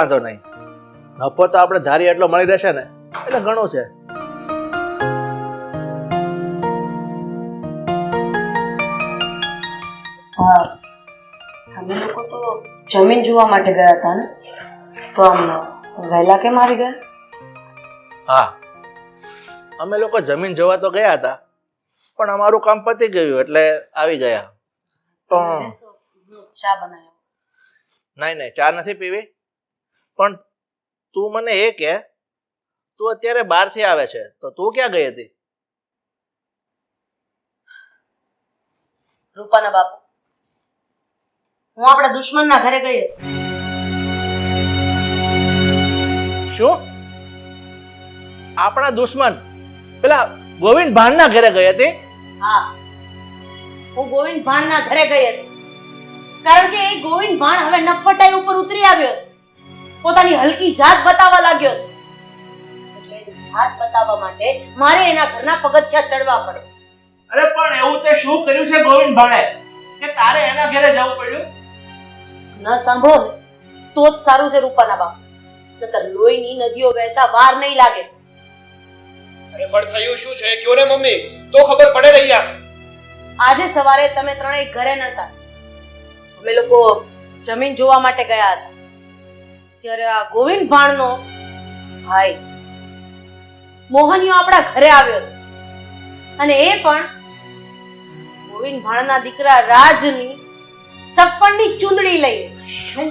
વાંધો નહીં. નફો તો આપણે ધારી એટલો મળી રહેશે ને. એટલે ઘણું છે. હા. અમે લોકો તો જમીન જોવા માટે ગયા હતા ને. તો આમ વહેલા કેમ આવી ગયા? હા. અમે લોકો જમીન જોવા તો ગયા હતા. પણ અમારું કામ પતી ગયું એટલે આવી ગયા. તો ચા બનાવ્યો નહીં નહીં ચા નથી પીવી. પણ તું મને એ કે તું અત્યારે બહારથી આવે છે તો તું ક્યાં ગઈ હતી? રૂપાના બાપુ. હું આપણા દુશ્મનના ઘરે ગઈ હતી. શું? આપણા દુશ્મન? પેલા ગોવિંદ ભાનના ઘરે ગઈ હતી? હા. હું ગોવિંદ ભાણના ઘરે ગઈ હતી. કારણ કે એ ગોવિંદ ભાણ હવે નફટાઈ ઉપર ઉતરી આવ્યો છે. પોતાની હલકી જાત બતાવવા લાગ્યો છે. એટલે એની જાત બતાવવા માટે મારે એના ઘરના પગથિયા ચડવા પડે. અરે પણ એવું તે શું કર્યું છે ગોવિંદ ભાણે? કે તારે એના ઘરે જવું પડ્યું? ન સાંભળો ને તો જ સારું છે રૂપાના બાપ. નતર લોહીની નદીઓ વહેતા વાર નહીં લાગે. અરે પણ થયું શું છે? કયો ને મમ્મી? તો ખબર પડે રહ્યા આજે સવારે તમે ત્રણેય ઘરે નતા અમે લોકો જમીન જોવા માટે ગયા હતા. ત્યારે આ ગોવિંદ ભાણનો ભાઈ મોહનિયો આપણા ઘરે આવ્યો અને એ પણ ગોવિંદ ભાણના દીકરા રાજની સપ્પણની ચૂંદડી લઈ શું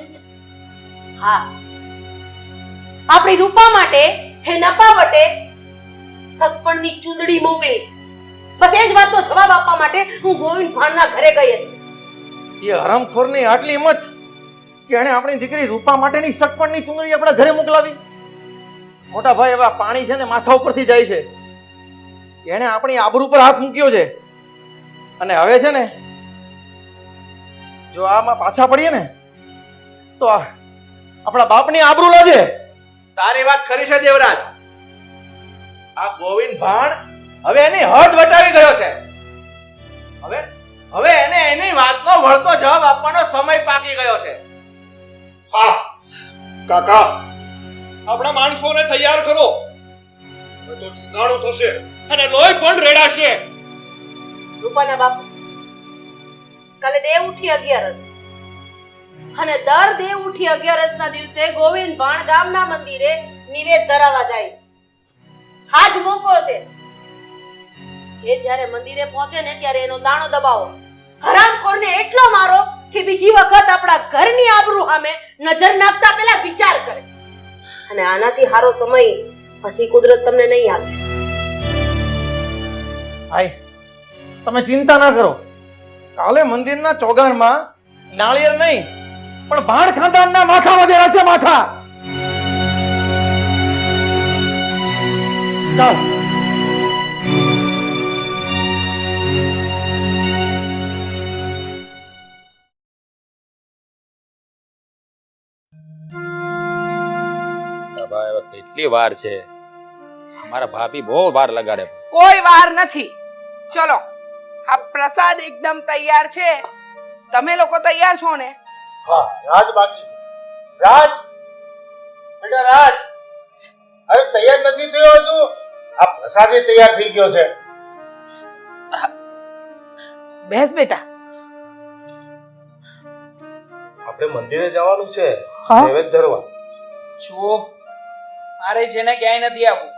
હા. આપણી રૂપા માટે હે નપાવટે સગપણની ચૂંદડી મોકલી છે. બસ એ જ વાતનો જવાબ આપવા માટે હું ગોવિંદ ભાણના ઘરે ગઈ હતી. એ હરામખોરની આટલી હિંમત કે એણે આપણી દીકરી રૂપા માટેની સકપણની ચુંદડી આપણા ઘરે મોકલાવી. મોટા ભાઈ, હવે પાણી છે ને માથા ઉપરથી જાય છે. એણે આપણી આબરૂ પર હાથ મૂક્યો છે. અને હવે છે ને, જો આમાં પાછા પડીએ ને, તો આપણા બાપની આબરૂ લાજે. તારી વાત ખરી છે દેવરાજ. આ ગોવિંદ ભાણ હવે એની હદ વટાવી ગયો છે. હવે હવે એને એની વાતનો વળતો જવાબ આપવાનો સમય પાકી ગયો છે. હા. કાકા. આપણા માણસોને તૈયાર કરો. તો ઠીકાણું થશે અને લોહી પણ રેડાશે. રૂપાના બાપુ કાલે દેવ ઉઠી અગિયારસ. અને દર દેવ ઉઠી અગિયારસ ના દિવસે ગોવિંદ ભાણ ગામના મંદિરે નિવેદ ધરાવવા જાય. આજ મોકો છે એ જ્યારે મંદિરે પહોંચે ને ત્યારે એનો દાણો દબાવો. હરામખોરને એટલો મારો કે બીજી વખત આપણા ઘરની આબરૂ સામે નજર નાખતા પહેલા વિચાર કરે. અને આનાથી હારો સમય પછી કુદરત તમને નહીં આપે. ભાઈ તમે ચિંતા ના કરો. કાલે મંદિરના ચોગાનમાં નાળિયેર નહીં, પણ ભાણ ખાનદાનના માથા વધેરા છે માથા. ચાલ. કેટલી વાર છે. અમારા ભાભી બહુ વાર લગાડે કોઈ વાર નથી. ચલો આ પ્રસાદ એકદમ તૈયાર છે. તમે લોકો તૈયાર છો ને? હા રાજ બાકી છે. રાજ? બેટા રાજ? અરે તૈયાર નથી થયો હજુ? આ પ્રસાદ તૈયાર થઈ ગયો છે. બેસ બેટા. આપણે મંદિરે જવાનું છે. નૈવેદ્ય ધરવા. જુઓ. મારે છે ને ક્યાંય નથી આવવું.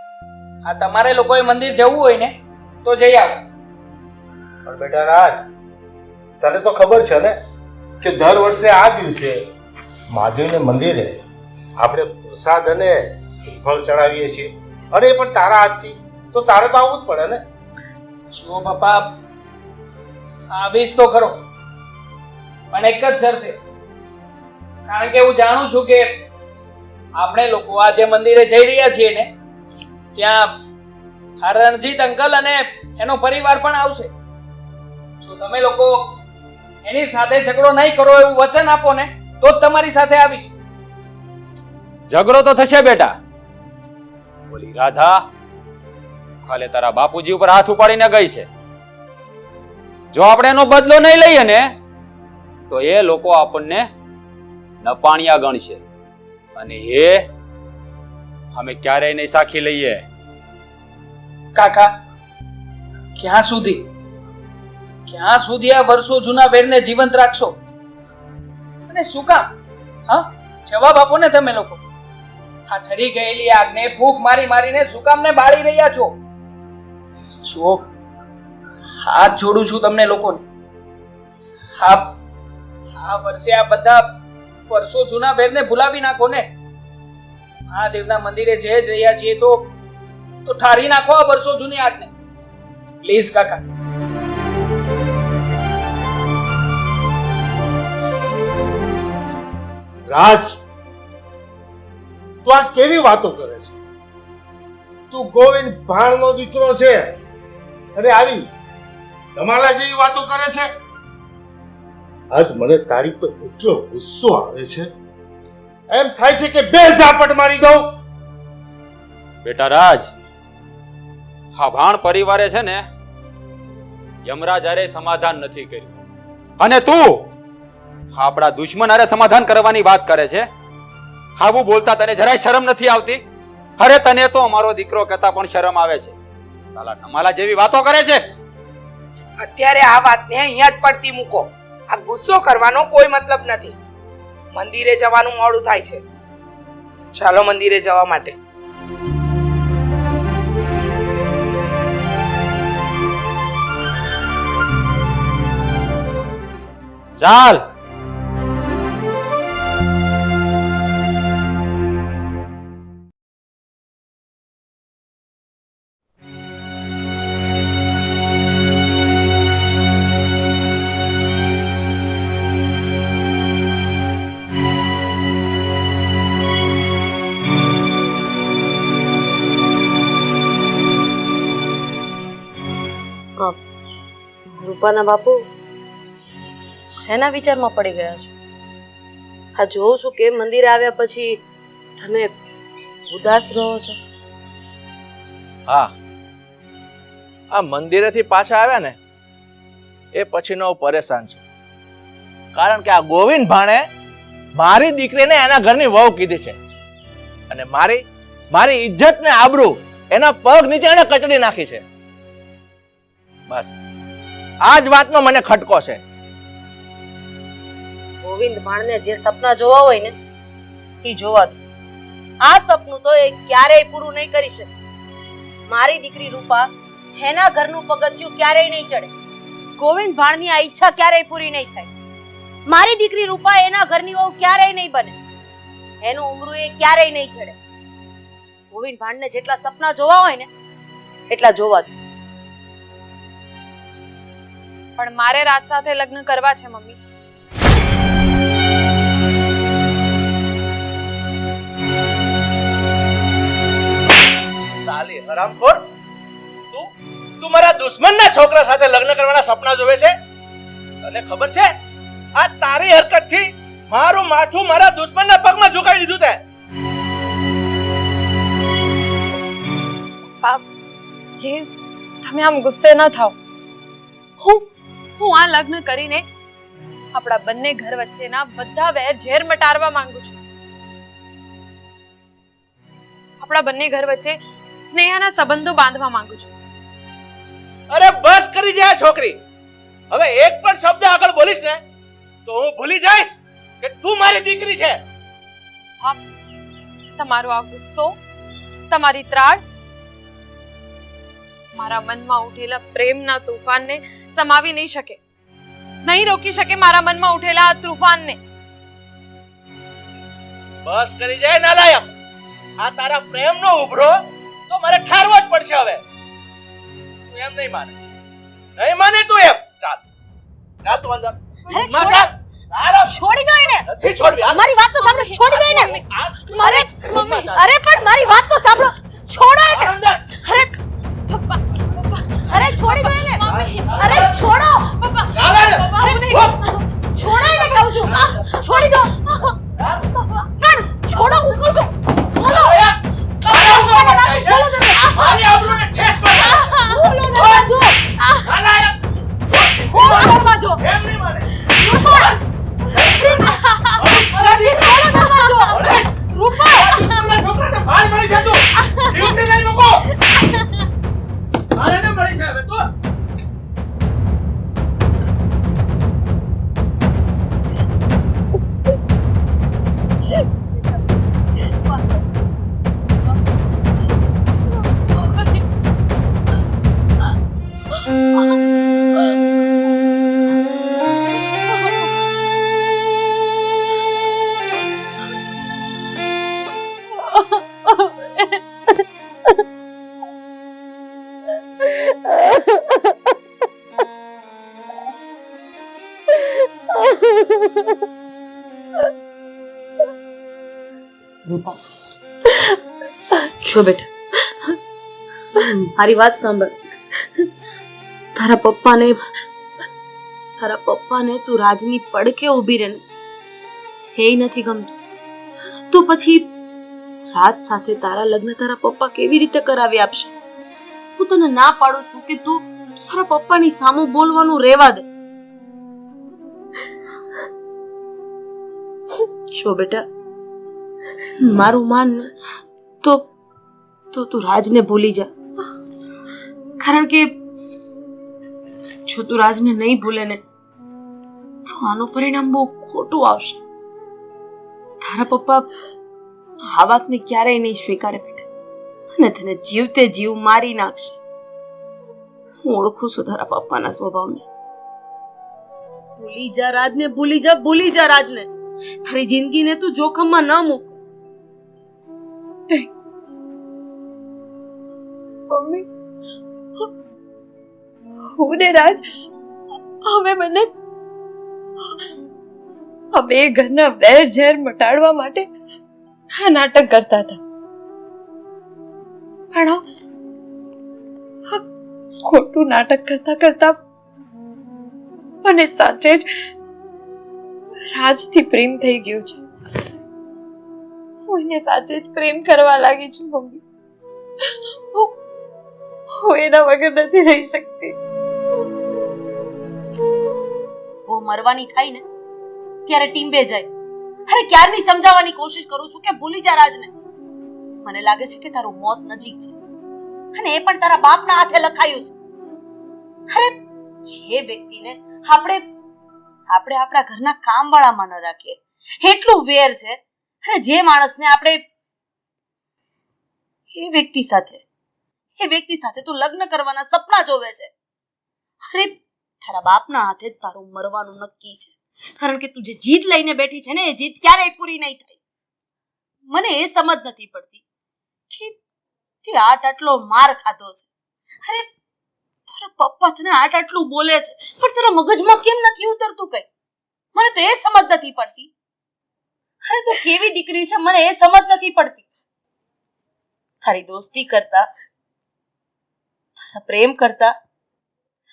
આ તમારે લોકોએ મંદિર જવું હોય ને તો જઈ આવો. પણ બેટા રાજ તને તો ખબર છે ને કે દર વર્ષે આ દિવસે મહાદેવને મંદિરે આપણે પ્રસાદ અને ફળ ચડાવીએ છીએ. અને એ પણ તારા હાથથી. તો તારે તો આવવું જ પડે ને? જુઓ બાપા આવીશ તો ખરો. પણ એક જ શરતે. કારણ કે હું જાણું છું કે આપણે લોકો આ જે મંદિરે જઈ રહ્યા છીએ ને, ત્યાં રણજીત અંકલ અને એનો પરિવાર પણ આવશે. જો તમે લોકો એની સાથે ઝઘડો નહીં કરો એવું વચન આપો ને, તો જ તમારી સાથે આવીશ. ઝઘડો તો થશે બેટા. બોલી, રાધા, કાલે તારા બાપુજી ઉપર હાથ ઉપાડીને ગઈ છે. જો આપણે એનો બદલો નહીં લઈએ ને, તો એ લોકો આપણને નપાણિયા ગણશે. અને એ અમે ક્યારેય નહીં સાખી લઈએ. કાકા, ક્યાં સુધી? ક્યાં સુધી આ વર્ષો જૂના વેરને જીવંત રાખશો? અને શું કામ? હા? જવાબ આપો ને તમે લોકો. આ ઠરી ગયેલી આગને ભૂખ મારી મારીને શું કામ ને બાળી રહ્યા છો? જો હાથ જોડું છું તમને લોકોને. આ આ વર્ષે આ બધા વર્ષો જૂના વેરને ભૂલાવી નાખો ને. મહાદેવના મંદિરે જઈ જ રહ્યા છીએ તો તો ઠારી નાખો આ વર્ષો જૂની આજને. પ્લીઝ કાકા. રાજ, તું આ કેવી વાતો કરે છે? તું ગોવિંદ ભાણનો દીકરો છે. અને આવી, ધમાલા જેવી વાતો કરે છે? આજ મને તારી પર એટલો ગુસ્સો આવે છે. એમ થાય છે કે બે ઝાપટ મારી દઉં. બેટા રાજ હા ભાણ પરિવારે છે ને યમરાજ અરે સમાધાન નથી કર્યું. અને તું આપણા દુશ્મન હારે સમાધાન કરવાની વાત કરે છે? આવું બોલતા તને જરાય શરમ નથી આવતી? અરે તને તો અમારો દીકરો કહેતા પણ શરમ આવે છે. સાલા નમાલા જેવી વાતો કરે છે? અત્યારે આ વાતને અહીંયા જ પડતી મૂકો. આ ગુસ્સો કરવાનો કોઈ મતલબ નથી. મંદિરે જવાનું મોડું થાય છે. ચાલો મંદિરે જવા માટે. ચાલ. રૂપાના બાપુ? શેના વિચારમાં પડી ગયા છો? હા, જોઉં છું કે મંદિરે આવ્યા પછી તમે ઉદાસ રહો છો. હા. આ મંદિરેથી પાછા આવ્યા ને, એ પછીનો પરેશાન છે. કારણ કે આ ગોવિંદ ભાણે મારી દીકરીને એના ઘરની વહુ કીધી છે. અને મારી મારી ઇજ્જત ને આબરૂ એના પગ નીચે એને કચડી નાખી છે. બસ. આ જ વાતનો મને ખટકો છે. ગોવિંદ માણને જે સપના જોવા હોય ને, એ જોવા દો. આ સપનું તો એ ક્યારેય પૂરું નહીં કરી શકે. મારી દીકરી રૂપા એના ઘરનું પગથિયું ક્યારેય નહીં ચડે. ગોવિંદ ભાણની આ ઈચ્છા ક્યારેય પૂરી નહીં થાય. મારી દીકરી રૂપા એના ઘરની વહુ ક્યારેય નહીં બને. એનું ઉમરું એ ક્યારેય નહીં ચડે. ગોવિંદ ભાણને જેટલા સપના જોવા હોય ને, એટલા જોવા દો. પણ મારે રાજ સાથે લગ્ન કરવા છે મમ્મી. સાલે હરામખોર. તું તું મારા દુશ્મનના છોકરા સાથે લગ્ન કરવાના સપના જોવે છે? તને ખબર છે? આ તારી હરકતથી મારું માથું મારા દુશ્મનના પગમાં ઝુકાવી દીધું તે. પ્લીઝ તમે આમ ગુસ્સે ન થાઓ. હું હું આ લગ્ન કરીને આપણા બંને ઘર વચ્ચેના બધા વેર ઝેર મટાડવા માંગુ છું. આપણા બંને ઘર વચ્ચે સ્નેહના સંબંધો બાંધવા માંગુ છું. અરે બસ કરી જાય છોકરી. હવે એક પણ શબ્દ આગળ બોલીશ ને તો હું ભૂલી જઈશ કે તું મારી દીકરી છે. તમારો આ ગુસ્સો તમારી ત્રાડ મારા મનમાં ઉઠેલા પ્રેમના તૂફાનને સમાવી નહીં શકે. નહીં રોકી શકે મારા મનમાં ઉઠેલા આ તૂફાનને. બસ કરી જાય નાલાયક. આ તારા પ્રેમનો ઉભરો તો મારે ઠારવો જ પડશે હવે. તું એમ નહીં માને. નહીં માને તું એમ. ચાલ. ચાલ તું અંદર. માં ચાલ. છોડી દો એને. નથી છોડવી. મારી વાત તો સાંભળો. છોડી દો એને. આ- મમ્મી અરે પણ મારી વાત તો સાંભળો. છોડો એને. અંદર. અરે પપ્પા અરે છોડી દો એને અરે છોડો પપ્પા. છોડો એને છો બેટા. મારી વાત સાંભળ. તારા પપ્પાને તારા પપ્પાને તું રાજની પડકે ઊભી રહે હે નથી ગમતું. તો પછી રાજ સાથે તારા લગ્ન તારા પપ્પા કેવી રીતે કરાવી આપશે? હું તને ના પાડું છું કે તું તારા પપ્પાની સામું બોલવાનું રહેવા દે. જો બેટા, મારું માન તો તો તું રાજને ભૂલી જા. કારણ કે જો તું રાજને નહીં ભૂલે ને, તો આનું પરિણામ બહુ ખોટું આવશે. તારા પપ્પા આ વાતને ક્યારેય નહીં સ્વીકારે બેટા. અને તને જીવતે જીવ મારી નાખશે. હું ઓળખું છું તારા પપ્પાના સ્વભાવને. ભૂલી જા રાજને, ભૂલી જા ભૂલી જા રાજને. તારી જિંદગીને તું જોખમમાં ન મૂક. હું ને રાજ, અમે બંને બે ઘરના વેર ઝેર મટાડવા માટે નાટક કરતા હતા. પણ ખોટું નાટક કરતા કરતા મને સાચે જ રાજથી પ્રેમ થઈ ગયો છે. હું એને સાચે જ પ્રેમ કરવા લાગી છું, મમ્મી. હું એના વગર નથી રહી શકતી. બહુ મરવાની થાય ને, ત્યારે ટીંબે જાય. અરે ક્યારની સમજાવવાની કોશિશ કરું છું કે ભૂલી જા રાજને. મને લાગે છે કે તારું મોત નજીક છે. અને એ પણ તારા બાપના હાથે લખાયું છે. અરે, જે વ્યક્તિને આપણે આપણે આપણા ઘરના કામવાળામાં ન રાખીએ. એટલું વેર છે. અને જે માણસને આપણે એ વ્યક્તિ સાથે, એ વ્યક્તિ સાથે તું લગ્ન કરવાના સપના જોવે છે. અરે તારા બાપના હાથે જ તારું મરવાનું નક્કી છે. કારણ કે તું જે જીત લઈને બેઠી છે ને, એ જીત ક્યારેય પૂરી નહીં થાય. મને એ સમજ નથી પડતી કે તે આટ આટલો માર ખાધો છે. અરે, તારા પપ્પા તને આટ આટલું બોલે છે, પણ તારા મગજમાં કેમ નથી ઉતરતું કઈ? મને તો એ સમજ નથી પડતી. અરે, તું કેવી દીકરી છે, મને એ સમજ નથી પડતી. તારી દોસ્તી કરતા, તારા પ્રેમ કરતા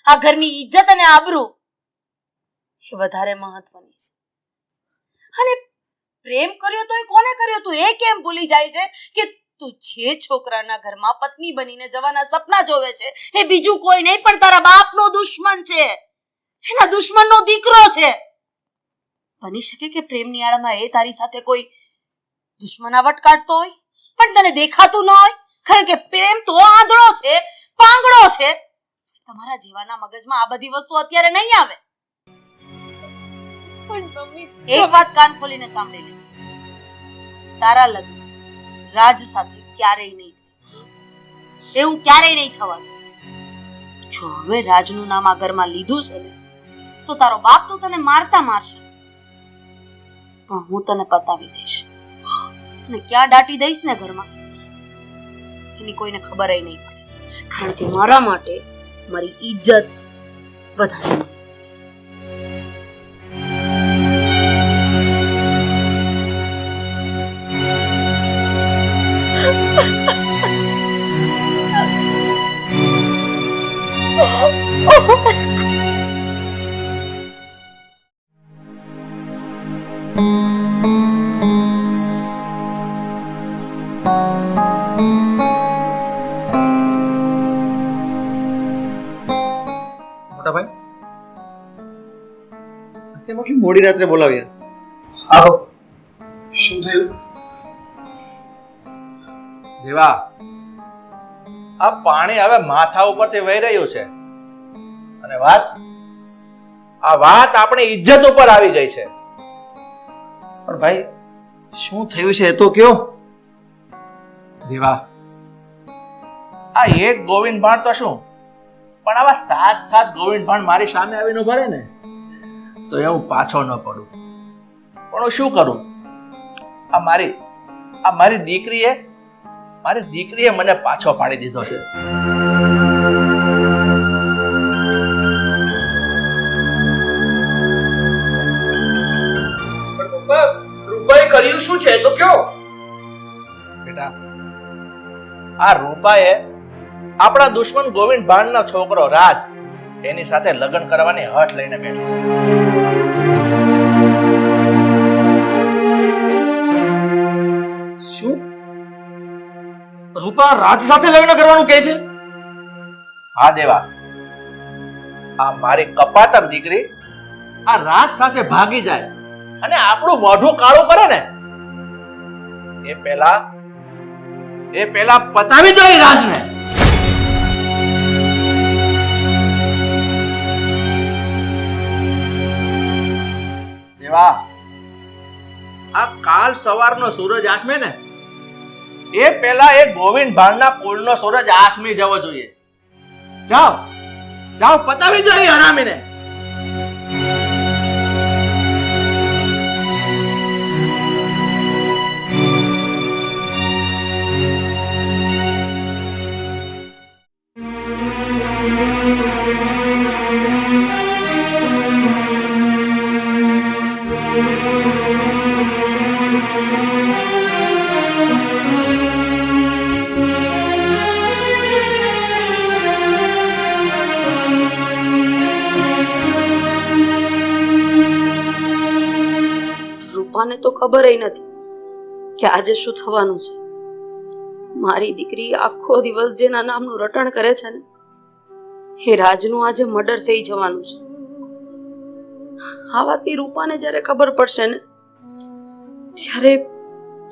આ ઘરની ઇજ્જત અને આબરૂ એ વધારે મહત્વની છે. અને પ્રેમ કર્યો તો એ કોને કર્યો? તું એ કેમ ભૂલી જાય છે કે તું જે છોકરાના ઘરમાં પત્ની બનીને જવાના સપના જોવે છે, એ બીજું કોઈ નહીં, પણ તારા બાપનો દુશ્મન છે. એના દુશ્મનનો દીકરો છે. બની શકે કે પ્રેમની આળમાં એ તારી સાથે કોઈ દુશ્મનાવટ કાઢતો હોય, પણ તને દેખાતું ન હોય? કારણ કે પ્રેમ તો આંધળો છે પાંગડો છે. તમારા જેવાના મગજમાં આ બધી વસ્તુ અત્યારે નહીં આવે. પણ મમ્મી એક વાત કાન ખોલીને સાંભળી લેજે. તારા લગ્ન રાજ સાથે ક્યારેય નહીં એવું ક્યારેય નહીં થવાનું. જો હવે રાજનું નામ આ ઘરમાં લીધું છે ને તો તારો બાપ તો તને મારતા મારશે. પણ હું તને પતાવી દઈશ. ને ક્યાં દાટી દઈશ ને ઘરમાં? એની કોઈને ખબર નહીં પડે. કારણ કે મારા માટે મારી ઇજ્જત વધારે. મોડી રાત્રે બોલાવ્યા આવો. શું થયું દેવા આ પાણી હવે માથા ઉપરથી વહી રહ્યું છે. અને વાત આ વાત આપણે ઇજ્જત ઉપર આવી ગઈ છે. પણ ભાઈ શું થયું છે એ તો કયો? દેવા આ એક ગોવિંદ ભાણ તો શું? પણ આવા સાત સાત ગોવિંદ ભાણ મારી સામે આવીને ભરે ને? તો એ હું પાછો ન પડું. પણ હું શું કરું? આ મારી આ મારી દીકરીએ મારી દીકરીએ મને પાછો પાડી દીધો છે. રૂપાએ કર્યું શું છે? તો કયો. બેટા આ રૂપાએ આપણા દુશ્મન ગોવિંદ ભાણનો છોકરો રાજ એની સાથે લગ્ન કરવાની હઠ લઈને બેઠી છે. શું? રૂપા રાજ સાથે લગ્ન કરવાનું કહે છે? હા દેવા. આ મારી કપાતર દીકરી આ રાજ સાથે ભાગી જાય અને આપણું મોઢું કાળું કરે ને. એ પહેલા એ પહેલા પતાવી દો રાજને. દેવા આ કાલ સવારનો સૂરજ આથમે ને? એ પેલા એ ગોવિંદ ભાણના કુળનો સૂરજ આથમી જવો જોઈએ. જાઓ. જાઓ પતાવી દો એ હરામીને. ખબર નથી કે આજે શું થવાનું છે. મારી દીકરી આખો દિવસ જેના નામનું રટણ કરે છે ને, એ રાજનું આજે મર્ડર થઈ જવાનું છે. આ વાતની રૂપાને જ્યારે ખબર પડશે ને, ત્યારે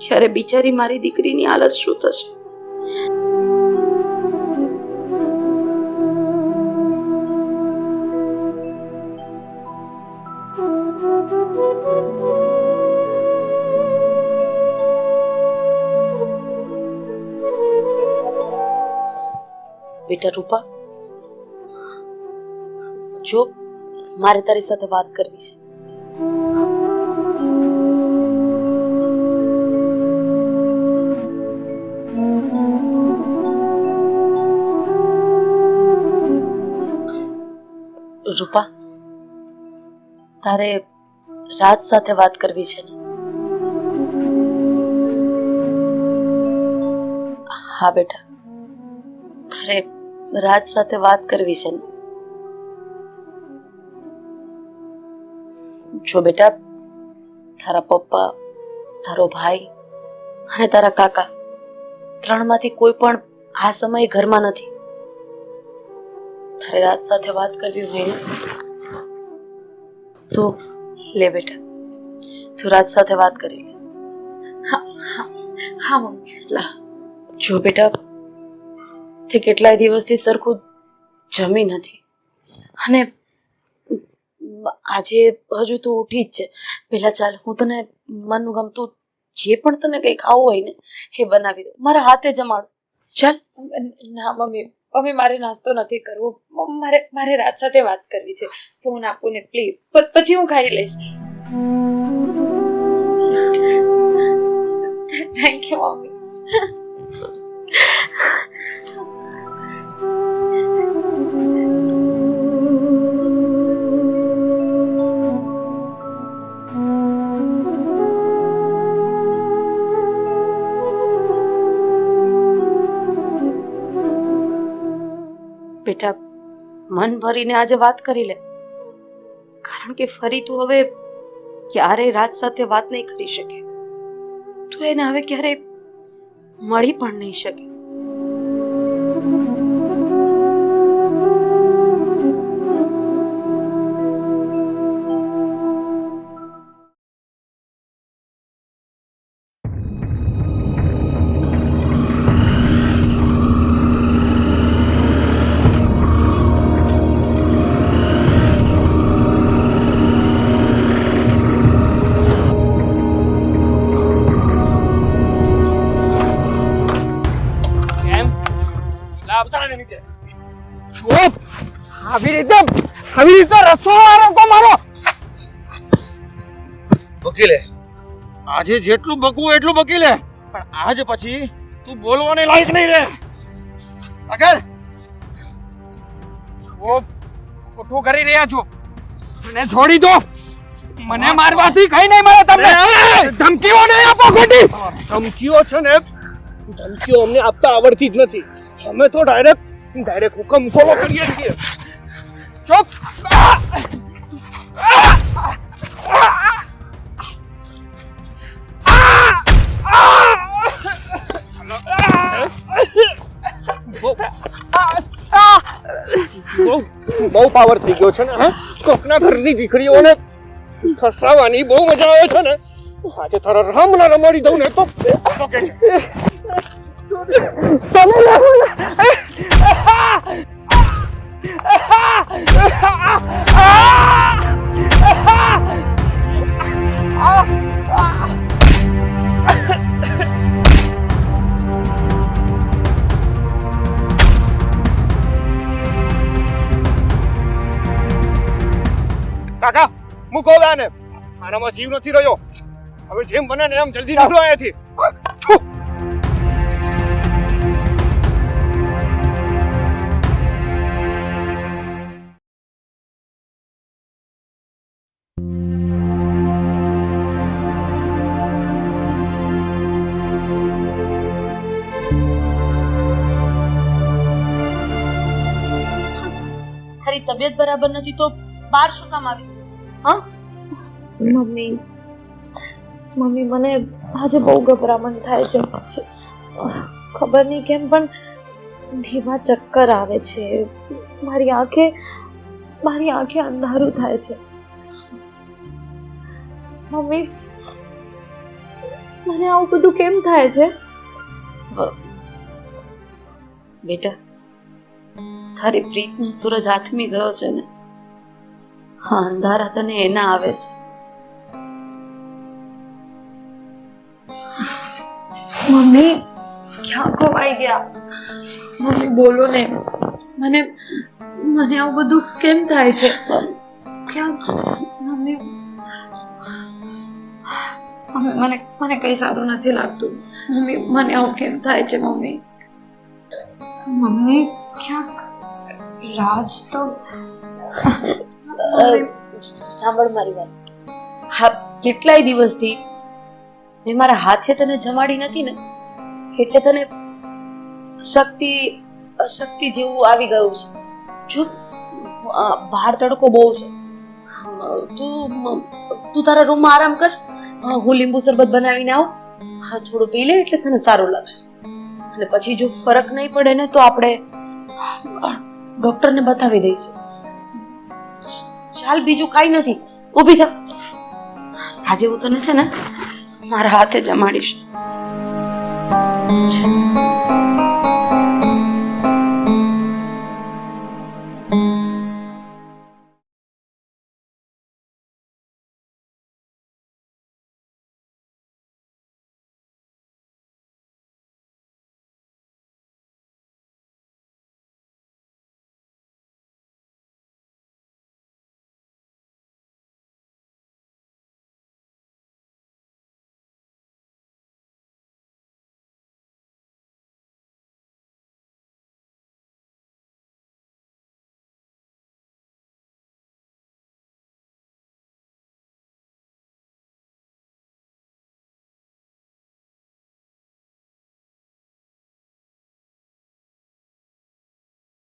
ત્યારે બિચારી મારી દીકરીની હાલત શું થશે? બેટા રૂપા. જો મારે તારી સાથે વાત કરવી છે. રૂપા, તારે રાજ સાથે વાત કરવી છે ને? હા બેટા. તારે રાજ સાથે વાત કરવી છે જો બેટા, તારા પપ્પા, તારો ભાઈ અને તારા કાકા ત્રણમાંથી કોઈ પણ આ સમયે ઘરમાં નથી. તારે રાજ સાથે વાત કરવી હોય ને, તો લે બેટા, તું રાજ સાથે વાત કરી લે. હા, મમ્મી, લા. જો બેટા તે કેટલાય દિવસથી સરખું જમી નથી. અને આજે હજુ તું ઉઠી જ છે. પેલા ચાલ હું તને મનનું ગમતું જે પણ તને કંઈ ખાવું હોય ને એ બનાવી દઉં. મારા હાથે જમાડું. ચાલ. ના મમ્મી. મમ્મી મારે નાસ્તો નથી કરવો. મારે મારે રાત સાથે વાત કરવી છે. ફોન આપો ને પ્લીઝ. પછી હું ખાઈ લઈશ. Thank you mummy. બેટા, મન ભરીને આજે વાત કરી લે. કારણ કે ફરી તું હવે ક્યારેય રાજ સાથે વાત નહીં કરી શકે. તું એને હવે ક્યારેય મળી પણ નહીં શકે. આવી રીતે રસો મારો મારો. વકીલે આજે જેટલું બકવું એટલું બકીલે પણ આજ પછી તું બોલવાને લાયક નહીં રે. સાગર છો ખોટું કરી રહ્યા છો. મને છોડી દો. મને મારવાથી કઈ નહીં મળે તમને. ધમકીઓ નહીં આપો ખોટી. ધમકીઓ છે ને ધમકીઓ અમને આપતા આવડતી જ નથી. અમે તો ડાયરેક્ટ ડાયરેક્ટ હુકમ ફોલો કરીએ છીએ. ચૂપ બહુ પાવર થઈ ગયો છે ને હા? કોકના ઘરની દીકરીઓને ફસાવાની બહુ મજા આવે છે ને. આજે તારા રામ ના રમાડી દઉં ને તો તો કે છે. કાકા, મૂકો આને. આનામાં જીવ નથી રહ્યો. હવે જેમ બને ને એમ જલ્દી નીકળો અહીંયાથી. બરાબર નથી તો બહાર શું કામ આવી હા? મમ્મી મમ્મી મને આજે બહુ ગભરામણ થાય છે. ખબર નહીં કેમ પણ ધીમા ચક્કર આવે છે. મારી આંખે મારી આંખે અંધારું થાય છે. મમ્મી મને આવું બધું કેમ થાય છે? બેટા તારી પ્રીતનો સૂરજ આથમી ગયો છે ને? હા અંધારા તને એના આવે છે. મમ્મી ક્યાં ખોવાઈ ગયા? મમ્મી બોલો ને. મને મને આવું બધું કેમ થાય છે? ક્યાં? મમ્મી મમ્મી મને મને કઈ સારું નથી લાગતું. મમ્મી મને આવું કેમ થાય છે મમ્મી? મમ્મી ક્યાંક રાજ તો સાંભળ મારી વાત. હા, કેટલાય દિવસથી મેં મારા હાથે તને જમાડી નથી ને, એટલે તને શક્તિ, અશક્તિ જેવું આવી ગયું છે. જો બહાર તડકો બહુ છે. તું તું તારા રૂમમાં આરામ કર. હું લીંબુ શરબત બનાવીને આવું. હા, થોડું પી લે એટલે તને સારું લાગશે. અને પછી જો ફરક નહીં પડે ને તો આપણે ડોક્ટરને બતાવી દઈશું. ચાલ બીજું કાંઈ નથી. ઊભી થા. આજે હું તને છે ને મારા હાથે જમાડીશ.